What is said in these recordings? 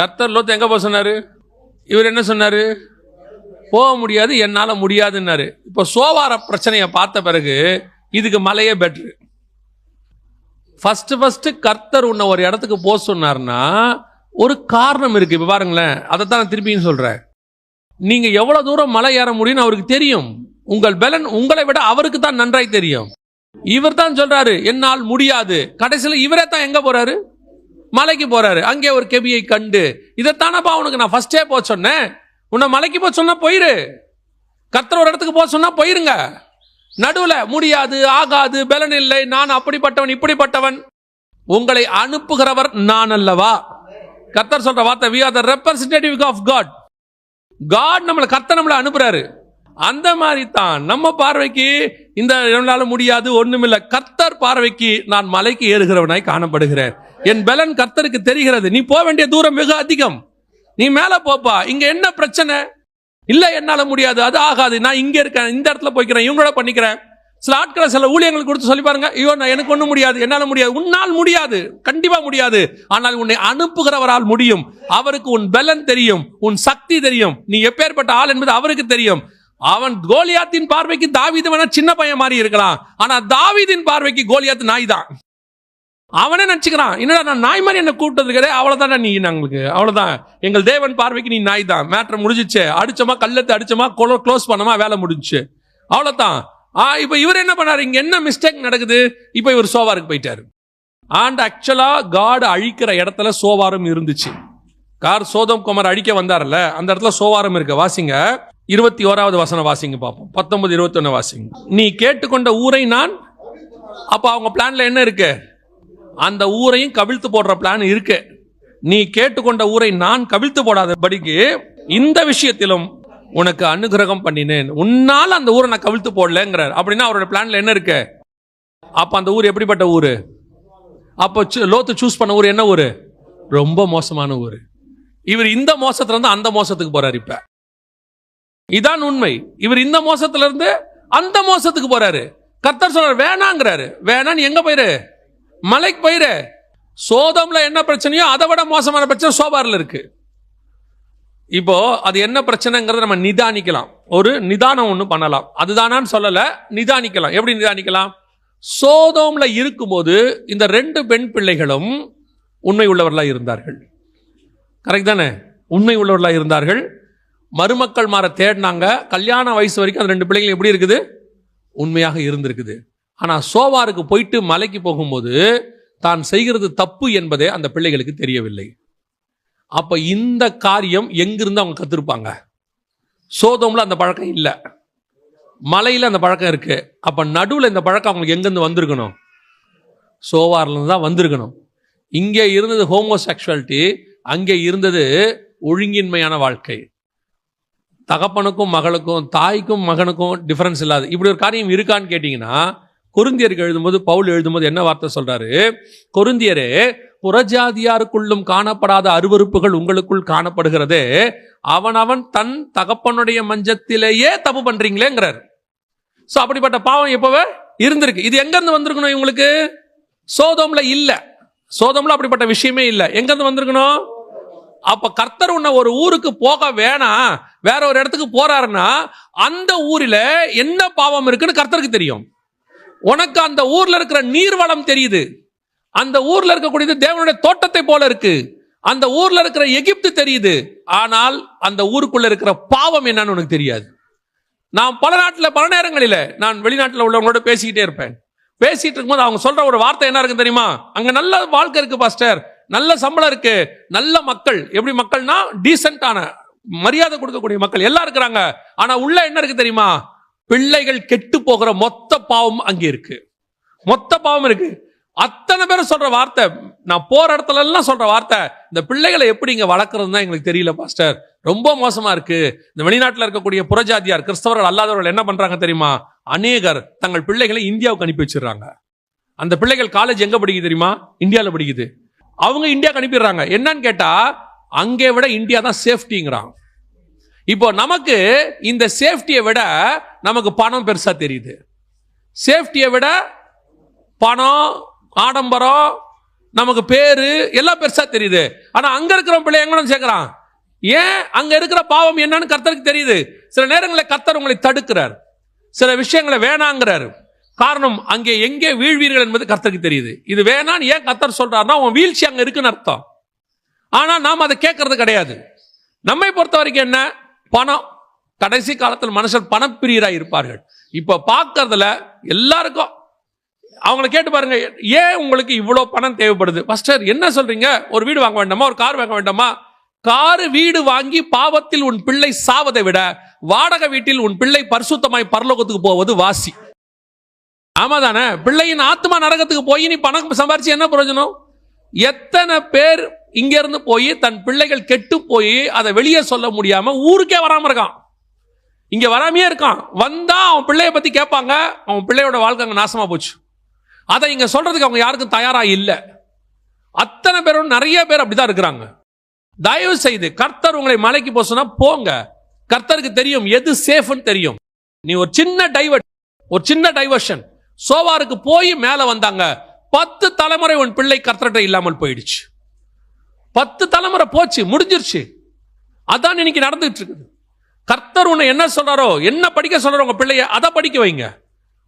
கர்த்தர் லோத்து எங்கே போக சொன்னார்? இவர் என்ன சொன்னார்? போக முடியாது என்னால் முடியாதுன்னாரு. இப்போ சோவார பிரச்சனையை பார்த்த பிறகு இதுக்கு மலையே பெட்ரு ஃபஸ்ட்டு ஃபஸ்ட்டு கர்த்தர் உன்னை ஒரு இடத்துக்கு போக சொன்னார்னா ஒரு காரணம் இருக்குது இப்போ பாருங்களேன் அதை தான் நான் திருப்பியும் சொல்கிறேன் நீங்கள் எவ்வளோ தூரம் மலை ஏற முடியும்னு அவருக்கு தெரியும். உங்கள் பலன் உங்களை விட அவருக்கு தான் நன்றாய் தெரியும். இவர் தான் சொல்றாரு என்னால் முடியாது. கடைசியில் இவரே தான் எங்க போறாரு? மலைக்கு போறாரு. அங்கே ஒரு கெபியை கண்டு இதைத்தானப்பா உனக்கு நான் ஃபர்ஸ்டே போக சொன்னேன்? உன்னை மலைக்கு போக சொன்னா போயிரு. கத்தர் ஒரு இடத்துக்கு போக சொன்னா போயிருங்க. நடுவில் முடியாது ஆகாது பலன் இல்லை. நான் அப்படிப்பட்டவன் இப்படிப்பட்டவன். உங்களை அனுப்புகிறவர் நான் அல்லவா? கர்த்தர் சொல்ற வார்த்தை we are the representative of God God நம்மளை கர்த்தர் நம்மளை அனுப்புறாரு. அந்த மாதிரி தான் நம்ம பார்வைக்கு இந்த நம்மளால முடியாது ஒண்ணுமில்லை. கர்த்தர் பார்வைக்கு நான் மலைக்கு ஏறுகிறவனாய் காணப்படுகிறேன். என் பலன் கர்த்தருக்கு தெரிகிறது. நீ போக வேண்டிய தூரம் மிக அதிகம். நீ மேல போப்பா. இங்க என்ன பிரச்சனை? இல்ல என்னால முடியாது. அது ஆகாது. நான் இங்க இருக்கேன். இந்த இடத்துல போய்க்கிறேன். இவங்களோட பண்ணிக்கிறேன். சில ஆட்களை சில ஊழியங்கள் கொடுத்து சொல்லி பாருங்க ஐயோ நான் எனக்கு ஒன்றும் முடியாது. என்னால முடியாது. உன்னால் முடியாது. கண்டிப்பா முடியாது. ஆனால் உன்னை அனுப்புகிறவரால் முடியும். அவருக்கு உன் பலன் தெரியும். உன் சக்தி தெரியும். நீ எப்பேற்பட்ட ஆள் என்பது அவருக்கு தெரியும். அவன் கோலியாத்தின் பார்வைக்கு தாவீது வேணா சின்ன பையன் மாதிரி இருக்கலாம். ஆனா தாவிதின் பார்வைக்கு கோலியாத்து நாய் தான். அவனே நினச்சிக்கிறான் என்னடா நான் நாய் மாதிரி என்ன கிடையாது அவ்வளவுதானே நீ நாங்களுக்கு. அவ்வளோதான் எங்கள் தேவன் பார்வைக்கு நீ நாய் தான். மேட்ரு முடிஞ்சிச்சு. அடிச்சோமா கல்லத்து அடிச்சோமா க்ளோஸ் பண்ணமா வேலை முடிஞ்சுச்சு. அவ்வளோதான் ஆ இப்போ இவர் என்ன பண்ணாரு? இங்கே என்ன மிஸ்டேக் நடக்குது? இப்போ இவர் சோவாருக்கு போயிட்டாரு. ஆண்ட் ஆக்சுவலாக காடு அழிக்கிற இடத்துல சோவாரம் இருந்துச்சு. கார் சோதம் குமார் அழிக்க வந்தார்ல அந்த இடத்துல சோவாரம் இருக்கு. வாசிங்க. இருபத்தி ஓராவது வசனம் வாசிங்க பார்ப்போம் பத்தொன்பது இருபத்தி வாசிங்க. நீ கேட்டுக்கொண்ட ஊரை நான் அப்போ அவங்க பிளான்ல என்ன இருக்கு? அந்த ஊரையும் கவிழ்த்து போடுற பிளான் இருக்கு. நீ கேட்டுக்கொண்ட ஊரை நான் கவிழ்த்து போடாதபடிக்கு இந்த விஷயத்திலும் உனக்கு அனுகிரகம் பண்ணினேன். உன்னால் அந்த ஊரை நான் கவிழ்த்து போடலங்கிறார். அப்படின்னா அவரோட பிளான்ல என்ன இருக்கு? அப்போ அந்த ஊர் எப்படிப்பட்ட ஊர்? அப்போ சு- லோத்து சூஸ் பண்ண ஊர் என்ன ஊர்? ரொம்ப மோசமான ஊர். இவர் இந்த மோசத்துல இருந்து அந்த மோசத்துக்கு போகிறார் இப்போ. இதான் உண்மை. இவர் இந்த மோசத்துல இருந்து அந்த மோசத்துக்கு போறாரு. கர்த்தர் சொல்றாரு வேணாங்கிறாரு. வேணான்னு எங்க போயிரு? மலைக்கு போயிரு. சோதம்ல என்ன பிரச்சனையோ அதை விட மோசமான பிரச்சனை சோபாரில் இருக்கு. இப்போ அது என்ன பிரச்சனைங்கிறத நம்ம நிதானிக்கலாம். ஒரு நிதானம் ஒன்று பண்ணலாம். அதுதானான்னு சொல்லலை நிதானிக்கலாம். எப்படி நிதானிக்கலாம்? சோதோம்ல இருக்கும்போது இந்த ரெண்டு பெண் பிள்ளைகளும் உண்மை உள்ளவர்களாக இருந்தார்கள். கரெக்ட் தானே? உண்மை உள்ளவர்களாக இருந்தார்கள். மருமக்கள் மாற தேடினாங்க. கல்யாண வயசு வரைக்கும் அந்த ரெண்டு பிள்ளைகளும் எப்படி இருக்குது? உண்மையாக இருந்திருக்குது. ஆனால் சோவாருக்கு போயிட்டு மலைக்கு போகும்போது தான் செய்கிறது தப்பு என்பதே அந்த பிள்ளைகளுக்கு தெரியவில்லை. அப்போ இந்த காரியம் எங்கிருந்து அவங்க கத்திருப்பாங்க? சோதோமில் அந்த பழக்கம் இல்லை. மலையில் அந்த பழக்கம் இருக்குது அப்போ நடுவில் இந்த பழக்கம் அவங்களுக்கு எங்கேருந்து வந்திருக்கணும்? சோவார்லேருந்து தான் வந்திருக்கணும். இங்கே இருந்தது ஹோமோசெக்சுவாலிட்டி அங்கே இருந்தது ஒழுங்கின்மையான வாழ்க்கை. தகப்பனுக்கும் மகளுக்கும் தாய்க்கும் மகனுக்கும் டிஃப்ரென்ஸ் இல்லாது. இப்படி ஒரு காரியம் இருக்கான்னு கேட்டிங்கன்னா கொருந்தியருக்கு எழுதும்போது பவுல் எழுதும்போது என்ன வார்த்தை சொல்கிறாரு கொருந்தியரே புறஜாதியாருக்குள்ளும் காணப்படாத அருவருப்புகள் உங்களுக்குள் காணப்படுகிறதே அவனவன் தன் தகப்பனுடைய மஞ்சத்திலேயே தப்பு பண்ணுறீங்களேங்கிறார் ஸோ அப்படிப்பட்ட பாவம் எப்போவே இருந்திருக்கு. இது எங்கேருந்து வந்திருக்கணும் இவங்களுக்கு? சோதோமில் இல்லை. சோதமில் அப்படிப்பட்ட விஷயமே இல்லை. எங்கேருந்து வந்திருக்கணும்? அப்ப கர்த்தர் உன்னை ஒரு ஊருக்கு போக வேணாம் வேற ஒரு இடத்துக்கு போறாருன்னா அந்த ஊரில என்ன பாவம் இருக்குன்னு கர்த்தருக்கு தெரியும். உனக்கு அந்த ஊர்ல இருக்கிற நீர்வளம் தெரியுது. அந்த ஊர்ல இருக்கக்கூடியது தேவனுடைய தோட்டத்தை போல இருக்கு. அந்த ஊர்ல இருக்கிற எகிப்து தெரியுது. ஆனால் அந்த ஊருக்குள்ள இருக்கிற பாவம் என்னன்னு உனக்கு தெரியாது. நான் பல நாட்டில் பல நேரங்களில் நான் வெளிநாட்டில் உள்ளவங்களோட பேசிக்கிட்டே இருப்பேன். பேசிட்டு இருக்கும்போது அவங்க சொல்ற ஒரு வார்த்தை என்ன இருக்கு தெரியுமா? அங்க நல்ல வாழ்க்கை இருக்கு பாஸ்டர். நல்ல சம்பளம் இருக்கு நல்ல மக்கள். எப்படி மக்கள்னா டீசென்டான மரியாதை கொடுக்கக்கூடிய மக்கள். எல்லாம் இருக்கிறாங்க. ஆனா உள்ள என்ன இருக்கு தெரியுமா? பிள்ளைகள் கெட்டு போகிற மொத்த பாவம் அங்கே இருக்கு. மொத்த பாவம் இருக்கு. அத்தனை பேரும் சொல்ற வார்த்தை நான் போற இடத்துல எல்லாம் சொல்ற வார்த்தை இந்த பிள்ளைகளை எப்படி இங்க வளர்க்கறது தான் எங்களுக்கு தெரியல பாஸ்டர். ரொம்ப மோசமா இருக்கு. இந்த வெளிநாட்டில் இருக்கக்கூடிய புறஜாதியார் கிறிஸ்தவர்கள் அல்லாதவர்கள் என்ன பண்றாங்க தெரியுமா? அநேகர் தங்கள் பிள்ளைகளை இந்தியாவுக்கு அனுப்பி வச்சிடுறாங்க. அந்த பிள்ளைகள் காலேஜ் எங்க படிக்குது தெரியுமா? இந்தியாவில் படிக்குது. அவங்க இந்தியாவுக்கு அனுப்பிடுறாங்க. என்னன்னு கேட்டால் அங்கே விட இந்தியா தான் சேஃப்டிங்கிறாங்க இப்போ நமக்கு இந்த சேஃப்டியை விட நமக்கு பணம் பெருசாக தெரியுது. சேஃப்டியை விட பணம் ஆடம்பரம் நமக்கு பேரு எல்லாம் பெருசாக தெரியுது. ஆனால் அங்கே இருக்கிற பிள்ளை எங்க சேர்க்குறான். ஏன்? அங்கே இருக்கிற பாவம் என்னன்னு கர்த்தருக்கு தெரியுது. சில நேரங்களில் கர்த்தர் உங்களை தடுக்கிறார். சில விஷயங்களை வேணாங்கிறாரு. காரணம் அங்கே எங்கே வீழ்வீர்கள் என்பது கர்த்தருக்கு தெரியுது. இது வேணான்னு ஏன் கர்த்தர் சொல்றாருன்னா உன் வீழ்ச்சி அங்கே இருக்குன்னு அர்த்தம். ஆனால் நாம் அதை கேட்கறது கிடையாது. நம்மை பொறுத்த வரைக்கும் என்ன? பணம். கடைசி காலத்தில் மனுஷர் பணப்பிரியராக இருப்பார்கள். இப்போ பார்க்கறதுல எல்லாருக்கும் அவங்கள கேட்டு பாருங்க ஏன் உங்களுக்கு இவ்வளோ பணம் தேவைப்படுது? ஃபஸ்டர் என்ன சொல்றீங்க? ஒரு வீடு வாங்க வேண்டாமா? ஒரு கார் வாங்க வேண்டாமா? காரு வீடு வாங்கி பாவத்தில் உன் பிள்ளை சாவதை விட வாடகை வீட்டில் உன் பிள்ளை பரிசுத்தமாய் பரலோகத்துக்கு போவது வாசி. ஆமா தானே பிள்ளையின் ஆத்மா நரகத்துக்கு போய் நீ பணம் சம்பாரிச்சு என்ன பிரயோஜனம்? எத்தனை பேர் இங்கேருந்து போய் தன் பிள்ளைகள் கெட்டு போய் அதை வெளியே சொல்ல முடியாம ஊருக்கே வராம இருக்கான். இங்க வராமையே இருக்கான். வந்தா அவன் பிள்ளைய பத்தி கேட்பாங்க. அவன் பிள்ளையோட வாழ்க்கை அங்கே நாசமா போச்சு. அதை இங்க சொல்றதுக்கு அவங்க யாருக்கும் தயாரா இல்லை. அத்தனை பேரும் நிறைய பேர் அப்படிதான் இருக்கிறாங்க. தயவு செய்து கர்த்தர் உங்களை மலைக்கு போக சொன்னா போங்க. கர்த்தருக்கு தெரியும் எது சேஃப்னு தெரியும். நீ ஒரு சின்ன டைவர்ட் ஒரு சின்ன டைவர்ஷன் சோவாருக்கு போய் மேலே வந்தாங்க. பத்து தலைமுறை உன் பிள்ளை கர்த்தர்கிட்ட இல்லாமல் போயிடுச்சு. பத்து தலைமுறை போச்சு முடிஞ்சிருச்சு. அதான் இன்னைக்கு நடந்துட்டு இருக்குது. கர்த்தர் உன்னை என்ன சொல்றாரோ என்ன படிக்க சொல்றாரோ உங்க பிள்ளைய அதை படிக்க வைங்க.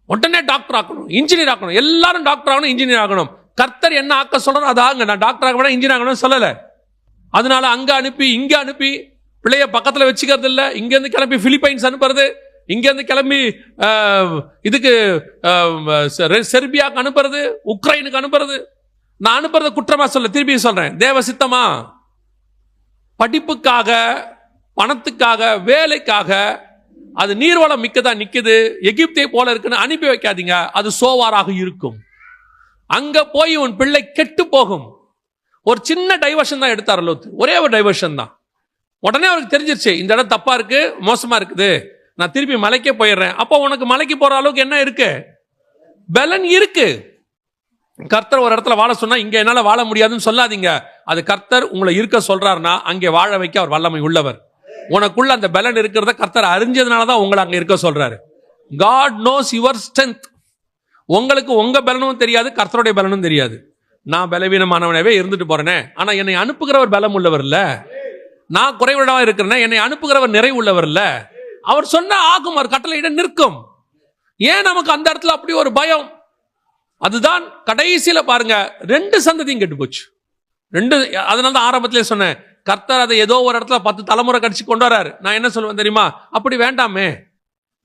உடனே டாக்டர் ஆக்கணும் இன்ஜினியர் ஆக்கணும். எல்லாரும் டாக்டர் ஆகணும் இன்ஜினியர் ஆகணும். கர்த்தர் என்ன ஆக்க சொல்றாரோ அதை ஆகுங்க. நான் டாக்டர் ஆக வேணா இன்ஜினியர் ஆகணும்னு சொல்லல. அதனால அங்க அனுப்பி இங்க அனுப்பி. பிள்ளைய பக்கத்துல வச்சுக்கிறது இல்லை இங்க இருந்து கிளம்பி பிலிப்பைன்ஸ் அனுப்புறது. இங்கேருந்து கிளம்பி இதுக்கு செர்பியாவுக்கு அனுப்புறது உக்ரைனுக்கு அனுப்புறது. நான் அனுப்புறத குற்றமா சொல்ல திருப்பி சொல்றேன். தேவ சித்தமா? படிப்புக்காக பணத்துக்காக வேலைக்காக அது நீர்வளம் மிக்கதா நிக்குது எகிப்தை போல இருக்குன்னு அனுப்பி வைக்காதீங்க அது சோவாராக இருக்கும். அங்க போய் உன் பிள்ளை கெட்டு போகும். ஒரு சின்ன டைவர்ஷன் தான் எடுத்தார் லோத்து. ஒரே ஒரு டைவர்ஷன் தான். உடனே அவருக்கு தெரிஞ்சிருச்சு இந்த இடம் தப்பா இருக்கு மோசமா இருக்குது. நான் திருப்பி மலைக்கே போயிடுறேன். அப்போ உனக்கு மலைக்கு போற அளவுக்கு என்ன இருக்கு? பலன் இருக்கு. கர்த்தர் ஒரு இடத்துல வாழ சொன்னா இங்க என்னால வாழ முடியாதுன்னு சொல்லாதீங்க. அது கர்த்தர் உங்களை இருக்க சொல்றாருன்னா அங்கே வாழ வைக்க அவர் வல்லமை உள்ளவர். உனக்குள்ள அந்த பலன் இருக்கிறத கர்த்தர் அறிஞ்சதுனால தான் உங்களை அங்க இருக்க சொல்றாரு. காட் நோஸ் யுவர் ஸ்ட்ரென்த் உங்களுக்கு உங்க பலனும் தெரியாது கர்த்தருடைய பலனும் தெரியாது. நான் பலவீனமானவனவே இருந்துட்டு போறேனே. ஆனா என்னை அனுப்புகிறவர் பலம் உள்ளவர் இல்ல. நான் குறைவிடமா இருக்கிறேன்னா என்னை அனுப்புகிறவர் நிறைவு உள்ளவர் இல்லை. அவர் சொன்ன ஆகும் அவர் கட்டளையிட நிற்கும். ஏன் நமக்கு அந்த இடத்துல அப்படி ஒரு பயம்? அதுதான் கடைசியில பாருங்க ரெண்டு சந்ததியும் கெட்டு போச்சு. ரெண்டு அதனால தான் ஆரம்பத்திலே சொன்னேன் கர்த்தர் அதை ஏதோ ஒரு இடத்துல பத்து தலைமுறை கடிச்சு கொண்டு வராரு. நான் என்ன சொல்லுவேன் தெரியுமா? அப்படி வேண்டாமே.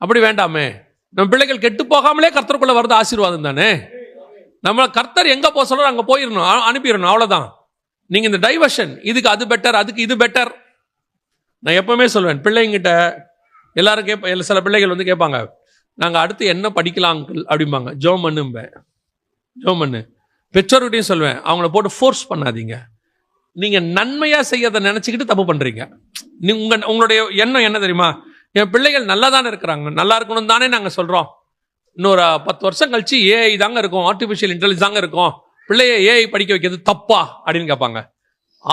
அப்படி வேண்டாமே. நம்ம பிள்ளைகள் கெட்டு போகாமலே கர்த்தருக்குள்ள வர்றது ஆசீர்வாதம் தானே? நம்ம கர்த்தர் எங்க போக சொல்றாரு அங்க போயிடணும் அனுப்பிடணும் அவ்வளவுதான். நீங்க இந்த டைவர்ஷன் இதுக்கு அது பெட்டர் அதுக்கு இது பெட்டர் நான் எப்பவுமே சொல்லுவேன் பிள்ளைங்கிட்ட எல்லாரும் கேட்ப சில பிள்ளைகள் வந்து கேட்பாங்க நாங்கள் அடுத்து என்ன படிக்கலாம்? அப்படிம்பாங்க. ஜோம் பண்ணும்பேன் ஜோம் பண்ணு பெற்றோர்கிட்டையும் சொல்லுவேன் அவங்கள போட்டு ஃபோர்ஸ் பண்ணாதீங்க. நீங்கள் நன்மையாக செய்யறதை நினச்சிக்கிட்டு தப்பு பண்ணுறீங்க நீ உங்கள் உங்களுடைய எண்ணம் என்ன தெரியுமா? என் பிள்ளைகள் நல்லா தானே இருக்கிறாங்க. நல்லா இருக்கணும் தானே நாங்கள் சொல்கிறோம் இன்னொரு பத்து வருஷம் கழிச்சு ஏஐ தாங்க இருக்கும். ஆர்டிஃபிஷியல் இன்டெலிஜென்ஸ் தாங்க இருக்கும். பிள்ளைய ஏஐ படிக்க வைக்கிறது தப்பா? அப்படின்னு கேட்பாங்க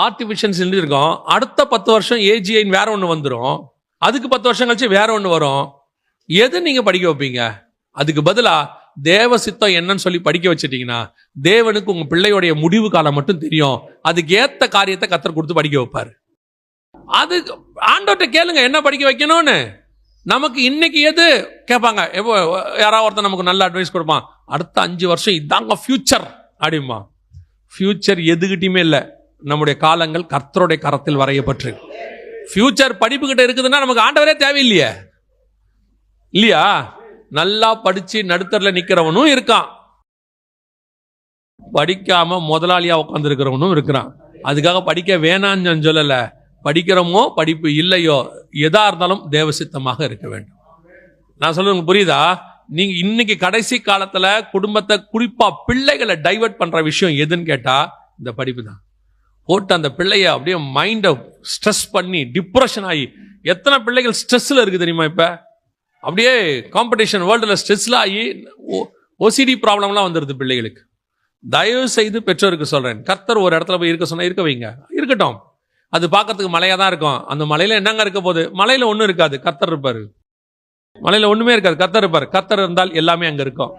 ஆர்டிஃபிஷியல் இருக்கும். அடுத்த பத்து வருஷம் ஏஜிஐன்னு வேற ஒன்று வந்துடும் அதுக்கு பத்து வருஷம் கழிச்சு வேற ஒன்று வரும். எது நீங்க படிக்க வைப்பீங்க? அதுக்கு பதிலா தேவ சித்தம் என்னன்னு சொல்லி படிக்க வச்சிட்டீங்கன்னா தேவனுக்கு உங்க பிள்ளையோடைய முடிவு காலம் மட்டும் தெரியும். அதுக்கு ஏத்த காரியத்தை கத்தர் கொடுத்து படிக்க வைப்பாரு. அது ஆண்டோட்ட கேளுங்க என்ன படிக்க வைக்கணும்னு. நமக்கு இன்னைக்கு எது? கேட்பாங்க எப்போ யாராவது ஒருத்தன் நமக்கு நல்ல அட்வைஸ் கொடுப்பான். அடுத்த அஞ்சு வருஷம் இதாங்க ஃபியூச்சர் அப்படிமா ஃபியூச்சர் எதுகிட்டையுமே இல்லை. நம்முடைய காலங்கள் கர்த்தருடைய கரத்தில் வரையப்பட்டிருக்கு. ஃபியூச்சர் படிப்புக்கிட்ட இருக்குதுன்னா நமக்கு ஆண்டவரே தேவையில்லையே. இல்லையா? நல்லா படிச்சு நடுத்தரில் நிற்கிறவனும் இருக்கான். படிக்காம முதலாளியா உட்கார்ந்து இருக்கிறவனும் இருக்கிறான். அதுக்காக படிக்க வேணான்னு நான் சொல்லல. படிக்கிறோமோ படிப்பு இல்லையோ எதா இருந்தாலும் தேவசித்தமாக இருக்க வேண்டும். நான் சொல்றது புரியுதா? நீங்க இன்னைக்கு கடைசி காலத்துல குடும்பத்தை குறிப்பா பிள்ளைகளை டைவர்ட் பண்ற விஷயம் எதுன்னு கேட்டா இந்த படிப்பு தான். போட்டு அந்த பிள்ளைய அப்படியே மைண்டை ஸ்ட்ரெஸ் பண்ணி டிப்ரெஷன் ஆகி எத்தனை பிள்ளைகள் ஸ்ட்ரெஸ்ஸில் இருக்குது தெரியுமா இப்போ? அப்படியே காம்படிஷன் வேர்ல்டில் ஸ்ட்ரெஸ்ஸில் ஆகி ஓசிடி ப்ராப்ளம்லாம் வந்துடுது பிள்ளைகளுக்கு. தயவு செய்து பெற்றோருக்கு சொல்கிறேன் கர்த்தர் ஒரு இடத்துல போய் இருக்க சொன்னால் இருக்க வைங்க. இருக்கட்டும். அது பார்க்கறதுக்கு மலையாக தான் இருக்கும். அந்த மலையில் என்னங்க இருக்க போகுது? மலையில் ஒன்றும் இருக்காது. கர்த்தர் இருப்பார். மலையில் ஒன்றுமே இருக்காது. கர்த்தர் இருப்பார். கர்த்தர் இருந்தால் எல்லாமே அங்கே இருக்கும்.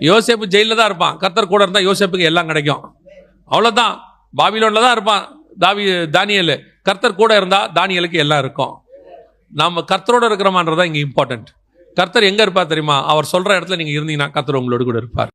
யோசேப்பு ஜெயிலில் தான் இருப்பான். கர்த்தர் கூட இருந்தால் யோசேப்புக்கு எல்லாம் கிடைக்கும். அவ்வளோதான் பாபிலோனில் தான் இருப்பான். தாவி தானியல். கர்த்தர் கூட இருந்தால் தானியலுக்கு எல்லாம் இருக்கும். நம்ம கர்த்தரோட இருக்கிறமான்றது தான் இங்கே இம்பார்ட்டன்ட் கர்த்தர் எங்கே இருப்பார் தெரியுமா? அவர் சொல்கிற இடத்துல நீங்கள் இருந்தீங்கன்னா கர்த்தர் உங்களோட கூட இருப்பார்.